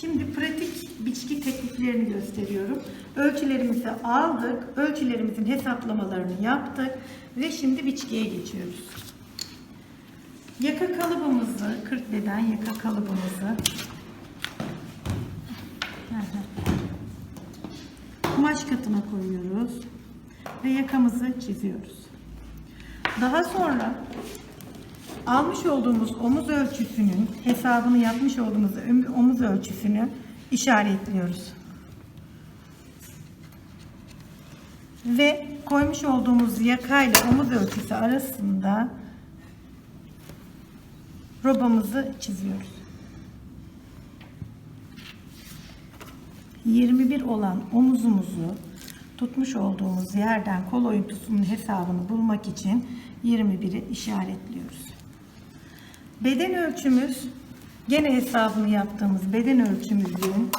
Şimdi pratik biçki tekniklerini gösteriyorum. Ölçülerimizi aldık, ölçülerimizin hesaplamalarını yaptık ve şimdi biçkiye geçiyoruz. Yaka kalıbımızı, 40 beden yaka kalıbımızı kumaş katına koyuyoruz ve yakamızı çiziyoruz. Daha sonra almış olduğumuz omuz ölçüsünün hesabını yapmış olduğumuz omuz ölçüsünü işaretliyoruz. Ve koymuş olduğumuz yakayla omuz ölçüsü arasında robamızı çiziyoruz. 21 olan omuzumuzu tutmuş olduğumuz yerden kol oyuntusunun hesabını bulmak için 21'i işaretliyoruz. Beden ölçümüz gene hesabını yaptığımız beden ölçümüzün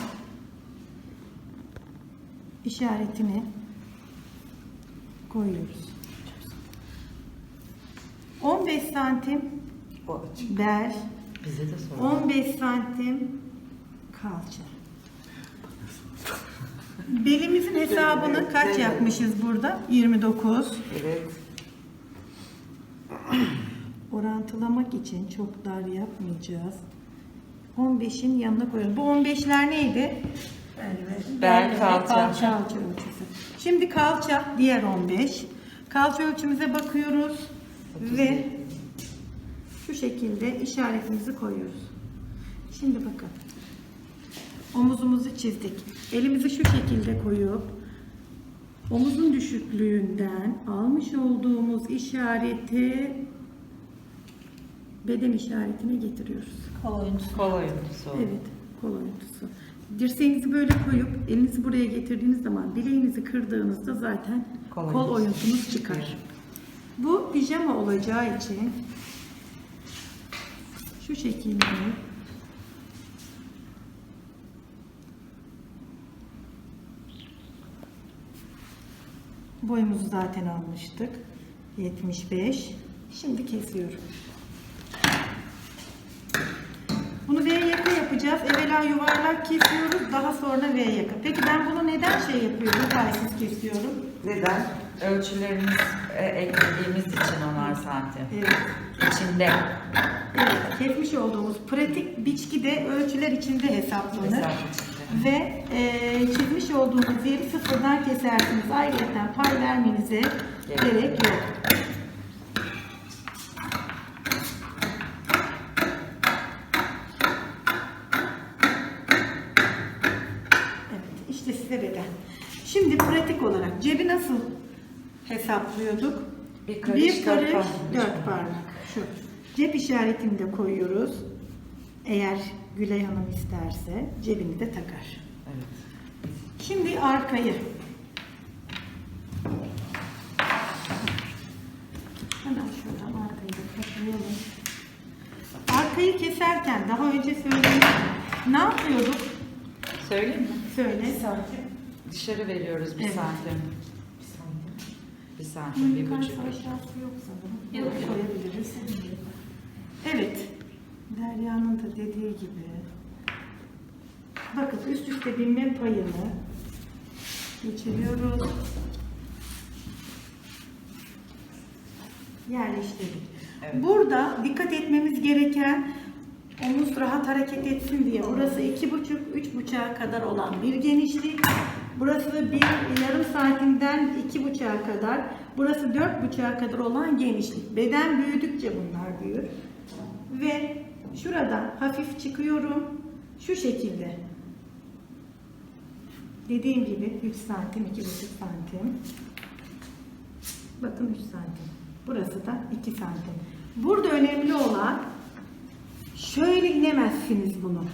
işaretini koyuyoruz. 15 santim bel, Bize de sor. 15 santim kalça. Belimizin hesabını kaç yapmışız burada? 29. Evet. Orantılamak için çok dar yapmayacağız. 15'in yanına koyalım. Bu 15'ler neydi? Bel, kalça. kalça ölçüsü. Şimdi kalça diğer 15. Kalça ölçümüze bakıyoruz ve şu şekilde işaretimizi koyuyoruz. Şimdi bakın. Omuzumuzu çizdik. Elimizi şu şekilde koyup omuzun düşüklüğünden almış olduğumuz işareti beden işaretine getiriyoruz. Kol oyuntusu. Kol oyuntusu. Evet, kol oyuntusu. Dirseğinizi böyle koyup elinizi buraya getirdiğiniz zaman bileğinizi kırdığınızda zaten Kol kol, oyuntusu oyuntunuz çıkar. Bu pijama olacağı için şu şekilde boyumuzu zaten almıştık. 75. Şimdi kesiyorum. Bunu V yaka yapacağız. Evvela yuvarlak kesiyoruz. Daha sonra V yaka. Peki ben bunu neden şey yapıyorum? Paysiz kesiyorum. Neden? Ölçülerimiz e, eklediğimiz için onar santim. Evet. İçinde. Evet. Kesmiş olduğumuz pratik biçki de ölçüler içinde hesaplanır. Hesap içinde. Ve e, çizmiş olduğunuz yeri sıfırdan kesersiniz. Ayrıca pay vermenize gerek yok. İşte size beden. Şimdi pratik olarak cebi nasıl hesaplıyorduk? Bir karış, bir dört karış, parmak. dört parmak. Şu. Cep işaretini de koyuyoruz. Eğer Gülay Hanım isterse cebini de takar. Evet. Şimdi arkayı. Hemen şuradan arkayı da kapayalım. Arkayı keserken daha önce söyledim. Ne yapıyorduk? Söyleyeyim mi? Söyle. Dışarı veriyoruz bir Evet. santim. Bir santim. Bir santim, bir buçuk. aşağısı yok sanırım. Yok. Koyabiliriz. Evet. Derya'nın da dediği gibi. Bakın üst üste binme payını geçiriyoruz. Yerleştirdik. Evet. Burada dikkat etmemiz gereken omuz rahat hareket etsin diye. Burası iki buçuk, üç buçuğa kadar olan bir genişlik. Burası bir yarım santimden iki buçuğa kadar. Burası dört buçuğa kadar olan genişlik. Beden büyüdükçe bunlar büyür. Ve şuradan hafif çıkıyorum. Şu şekilde. Dediğim gibi 3 santim, 2,5 santim. Bakın 3 santim. Burası da 2 santim. Burada önemli olan şöyle inemezsiniz bunu.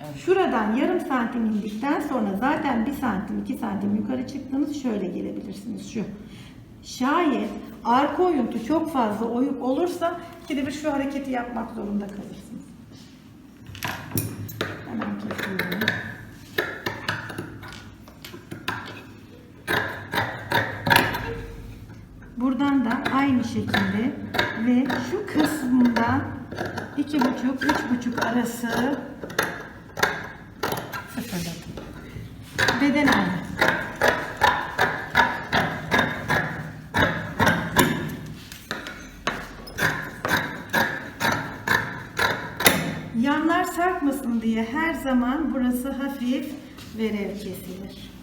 Evet. Şuradan yarım santim indikten sonra zaten 1 santim, 2 santim yukarı çıktınız şöyle gelebilirsiniz şu. Şayet arka oyuntu çok fazla oyuk olursa bir şu hareketi yapmak zorunda kalırsınız. Hemen kesiyorum. Buradan da aynı şekilde ve şu kısmından iki buçuk, üç buçuk arası Beden aynı. Yanlar sarkmasın diye her zaman burası hafif verev kesilir.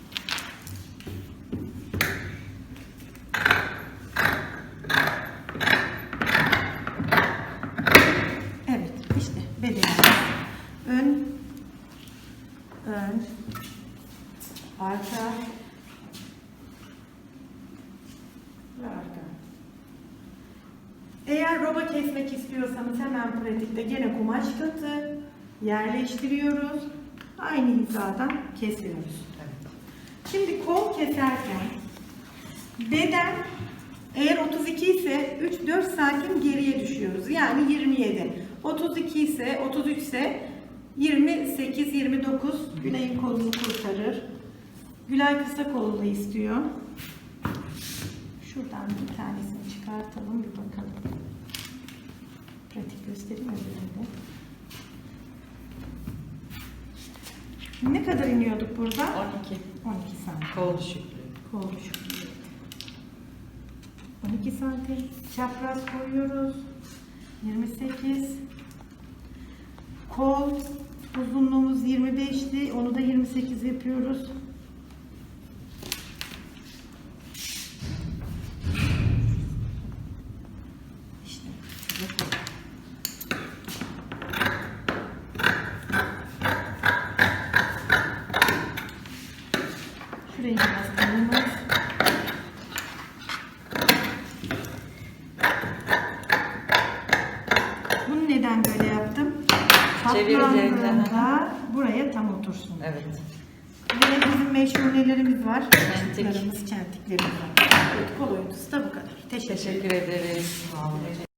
Evet, işte bedenimiz. Ön, ön, arka arka. Eğer roba kesmek istiyorsanız hemen pratikte gene kumaş katı yerleştiriyoruz. Aynı hizadan kesiyoruz. Evet. Şimdi kol keserken beden eğer 32 ise 3-4 santim geriye düşüyoruz. Yani 27. 32 ise 33 ise 28-29 Gülay'ın kolunu kurtarır. Gülay kısa kollu istiyor. Şuradan bir tanesini çıkartalım bir bakalım. Pratik göstereyim öbüründe. Ne kadar iniyorduk burada? 12 12 santim. kol düşüklüğü. Kol düşüklüğü. 12 santim. Çapraz koyuyoruz. 28. Kol uzunluğumuz 25'ti. Onu da 28 yapıyoruz. Şurayı biraz tanımız. Bunu neden böyle yaptım? Çevir üzerinde, Katlandığında buraya tam otursun. Evet. Ve bizim meşhur nelerimiz var? Kentik. Çantiklerimiz, kentiklerimiz var. Evet, kol oyuntusu da bu kadar. Teşekkür. Teşekkür ederiz. Sağ olun.